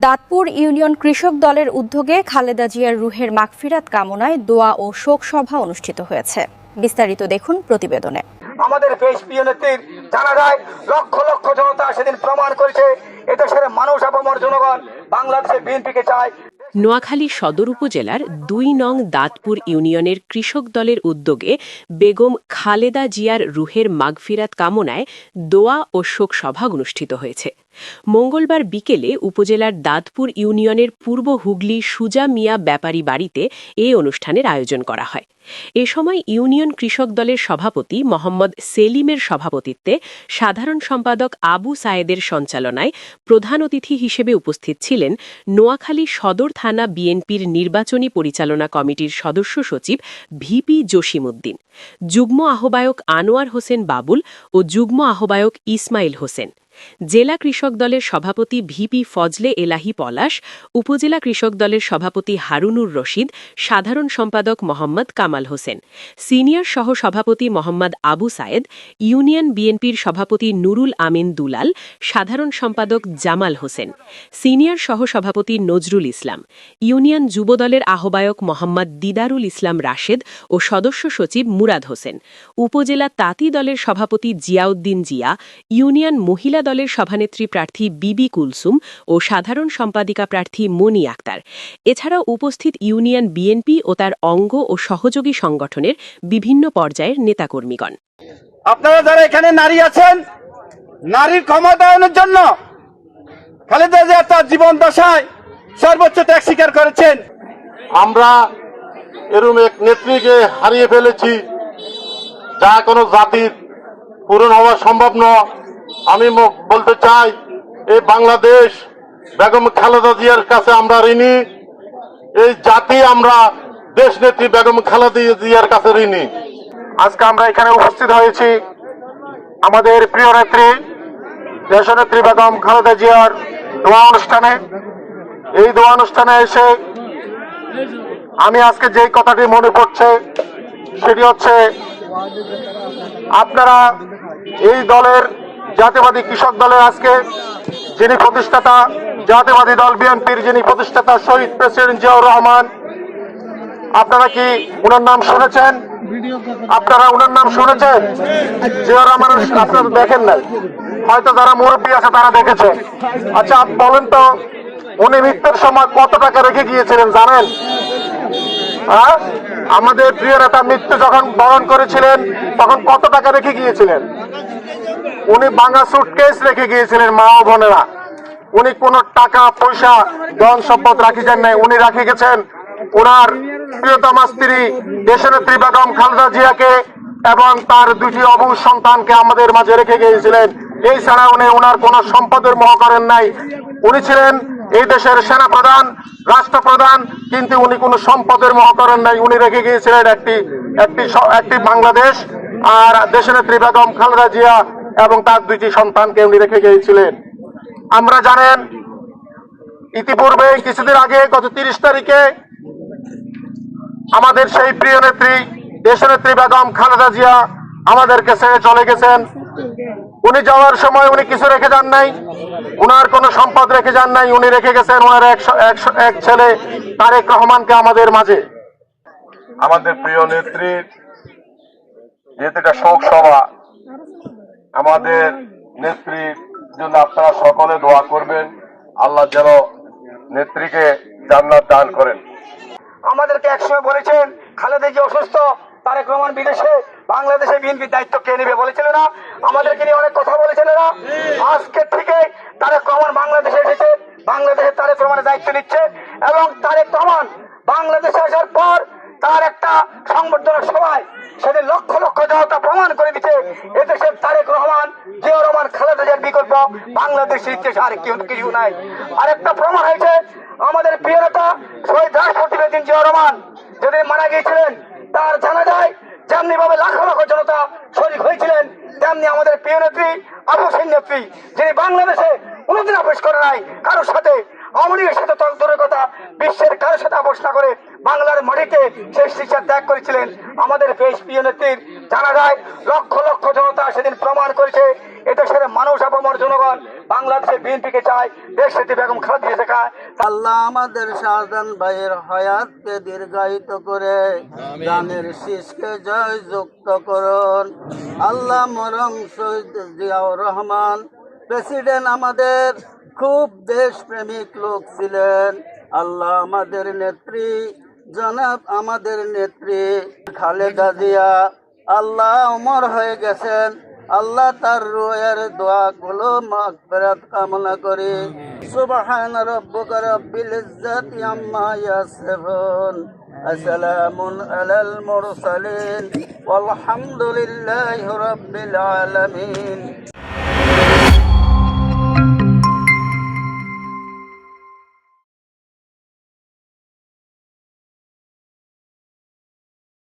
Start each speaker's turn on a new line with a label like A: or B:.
A: Dantpur union কৃষক দলের উদ্যোগে খালেদা জিয়ার রুহের মাগফিরাত কামনায় দোয়া ও শোক সভা অনুষ্ঠিত হয়েছে। বিস্তারিত দেখুন প্রতিবেদনে।
B: আমাদের পেশ প্রিয় নেত্রীর জানা যায় লক্ষ লক্ষ জনতা সেদিন প্রমাণ করেছে এদেশের মানুষ আপামর জনগণ বাংলাদেশের বিএনপিকে চায়।
C: নোয়াখালী সদর উপজেলার দুই নং দাঁতপুর ইউনিয়নের কৃষক দলের উদ্যোগে বেগম খালেদা জিয়ার রুহের মাগফিরাত কামনায় দোয়া ও শোক সভা অনুষ্ঠিত হয়েছে। মঙ্গলবার বিকেলে উপজেলার দাঁতপুর ইউনিয়নের পূর্ব হুগলি সুজা মিয়া ব্যাপারী বাড়িতে এ অনুষ্ঠানের আয়োজন করা হয়। এ সময় ইউনিয়ন কৃষক দলের সভাপতি মোহাম্মদ সেলিমের সভাপতিত্বে সাধারণ সম্পাদক আবু সায়েদের সঞ্চালনায় প্রধান অতিথি হিসেবে উপস্থিত ছিলেন নোয়াখালী সদর থানা বিএনপির নির্বাচনী পরিচালনা কমিটির সদস্য সচিব ভিপি জসিমউদ্দিন, যুগ্ম আহ্বায়ক আনোয়ার হোসেন বাবুল ও যুগ্ম আহ্বায়ক ইসমাইল হোসেন। জেলা কৃষক দলের সভাপতি ভিপি ফজলে এলাহি পলাশ, উপজেলা কৃষক দলের সভাপতি হারুনুর রশিদ, সাধারণ সম্পাদক মোহাম্মদ কামাল হোসেন, সিনিয়র সহ সভাপতি মোহাম্মদ আবু সায়েদ, ইউনিয়ন বিএনপির সভাপতি নুরুল আমিন দুলাল, সাধারণ সম্পাদক জামাল হোসেন, সিনিয়র সহ সভাপতি নজরুল ইসলাম, ইউনিয়ন যুবদলের আহ্বায়ক মোহাম্মদ দিদারুল ইসলাম রাশেদ ও সদস্য সচিব মুরাদ হোসেন, উপজেলা তাঁতি দলের সভাপতি জিয়াউদ্দিন জিয়া, ইউনিয়ন মহিলা দলের সভানেত্রী প্রার্থী বিবি কুলসুম ও সাধারণ সম্পাদিকা প্রার্থী মনি আক্তার। এছাড়াও উপস্থিত ইউনিয়ন বিএনপি ও তার অঙ্গ ও সহযোগী সংগঠনের বিভিন্ন পর্যায়ের নেতাকর্মীগণ।
B: আপনারা যারা এখানে নারী আছেন নারীর ক্ষমতায়নের জন্য খালেদা জিয়া তার জীবন দশায় সর্বোচ্চ ত্যাগ স্বীকার করেছেন।
D: আমরা এরম এক নেত্রীকে হারিয়ে ফেলেছি যা কোনো জাতির পূরণ হওয়া সম্ভব নয়। আমি বলতে চাই, এই বাংলাদেশ বেগম খালেদা জিয়ার কাছে আমরা ঋণী। এই জাতি আমরা দেশ নেত্রী বেগম খালেদা জিয়ার কাছে ঋণী।
B: আজকে আমরা এখানে উপস্থিত হয়েছি আমাদের প্রিয় নেত্রী, দেশনেত্রী বেগম খালেদা জিয়ার দোয়া অনুষ্ঠানে। এই দোয়া অনুষ্ঠানে এসে আমি আজকে যে কথাটি মনে পড়ছে, সেটি হচ্ছে, আপনারা এই দলের জাতীয়বাদী কৃষক দলের আজকে যিনি প্রতিষ্ঠাতা, জাতীয়বাদী দল বিএনপির যিনি প্রতিষ্ঠাতা শহীদ প্রেসিডেন্ট জিয়াউর রহমান, আপনারা কি ওনার নাম শুনেছেন? আপনারা ওনার নাম শুনেছেন? জিয়া রহমান, আপনারা দেখেন নাই। হয়তো যারা মুরব্বী আছে তারা দেখেছে। আচ্ছা বলেন তো, উনি মৃত্যুর সময় কত টাকা রেখে গিয়েছিলেন, জানেন? হ্যাঁ? আমাদের প্রিয় নেতা মৃত্যু যখন বরণ করেছিলেন, তখন কত টাকা রেখে গিয়েছিলেন? উনি বাংলা সুটকেস রেখে গিয়েছিলেন মা ও বোনেরা। উনি কোন টাকা, পয়সা, ধন সম্পদ রাখি যান নাই। উনি রাখে গেছেন ওনার প্রিয়তমা স্ত্রী দেশনেত্রী বেগম খালেদা জিয়াকে এবং তার দুটি অবুজ সন্তানকে আমাদের মাঝে রেখে গিয়েছিলেন। এই ছাড়া উনি ওনার কোন সম্পদের মোহ করেন নাই। উনি ছিলেন এই দেশের সেনা প্রধান রাষ্ট্রপ্রধান, কিন্তু উনি কোনো সম্পদের মোহ করেন নাই। উনি রেখে গিয়েছিলেন একটি একটি একটি বাংলাদেশ। আর দেশনেত্রী বেগম খালেদা জিয়া এবং তার দুইটি সন্তানকে উনি রেখে গিয়েছিলেন। আমরা জানেন ইতিপূর্বে কিছুদিন আগে, গত তিরিশ তারিখে আমাদের সেই প্রিয় নেত্রী দেশনেত্রী বেগম খালেদা জিয়া আমাদেরকে ছেড়ে চলে গেছেন। উনি যাওয়ার সময় উনি কিছু রেখে যান নাই। উনার কোনো সম্পদ রেখে যান নাই। উনি রেখে গেছেন ওনার এক ছেলে তারেক রহমানকে আমাদের মাঝে।
D: আমাদের প্রিয় নেত্রীর যেহেতু এটা শোক সভা। আমাদের নেত্রীর জন্য আপনারা সকলে দোয়া করবেন। আল্লাহ যেন নেত্রীকে জান্নাত দান করেন।
B: আমাদেরকে একসময় বলেছেন, খালেদা যে অসুস্থ, তারেক রহমান বিদেশে, বাংলাদেশে বিএনপির দায়িত্ব কে নেবে বলেছিল না আমাদেরকে নিয়ে অনেক কথা বলেছিল না আজকে থেকে তারেক রহমান বাংলাদেশে এসেছে, বাংলাদেশে তারেক রহমানের দায়িত্ব নিচ্ছে এবং তারেক রহমান বাংলাদেশে আসার পর তার একটা সংবর্ধনা সভায় সেদিন লক্ষ লক্ষ জনতা প্রমাণ করে দিচ্ছে এদেশের তারেক রহমান জিয়া রহমান খালেদা জিয়ার বিকল্প বাংলাদেশের ইতিহাসে, আর কেউ কিছু নাই। আরেকটা প্রমাণ হয়েছে, আমাদের প্রিয় নেতা শহীদ রাষ্ট্রপতি বেদিন জিয়া রহমান যেদিন মারা গিয়েছিলেন, তার জানা যায় যেমনি ভাবে লাখো লাখো জনতা শরীর হয়েছিলেন, তেমনি আমাদের প্রিয় নেত্রী, আবু সিং নেত্রী, যিনি বাংলাদেশে কোনোদিন আপোষ করে নাই, কারোর সাথে,
E: আওয়ামী লীগের সাথে তো দূরের কথা, বিশ্বের কারোর সাথে আপোষ না করে বাংলার মাটিতে শেষ শিক্ষা ত্যাগ করেছিলেন। আমাদের দেশ প্রিয় নেত্রীর জানা যায়, লক্ষ লক্ষ জনতা সেদিন প্রমাণ করেছে জনগণ বাংলাদেশের বিএনপিকে চায় দেশ নেত্রী বেগম খালেদা শেখায়
F: আল্লাহ আমাদের শাহজান ভাইয়ের হয়াতকে দীর্ঘায়িত করে গানের শীষকে জয় যুক্ত করুন। আল্লাহ মরম শহীদ জিয়াউর রহমান প্রেসিডেন্ট আমাদের খুব দেশপ্রেমিক লোক ছিলেন। আল্লাহ আমাদের নেত্রী জনাব আমাদের নেত্রী খালেদা জিয়া আল্লাহ অমর হয়ে গেছেন। আল্লাহ তার রোয়ের দোয়াগুলো মাগফিরাত কামনা করে। সুবহান রব্বুকা রব্বিল ইজ্জাতি আম্মা ইয়াসিফুন। আসসালামুন আলাল মুরসালিন। ওয়ালহামদুলিল্লাহি রাব্বিল আলামিন।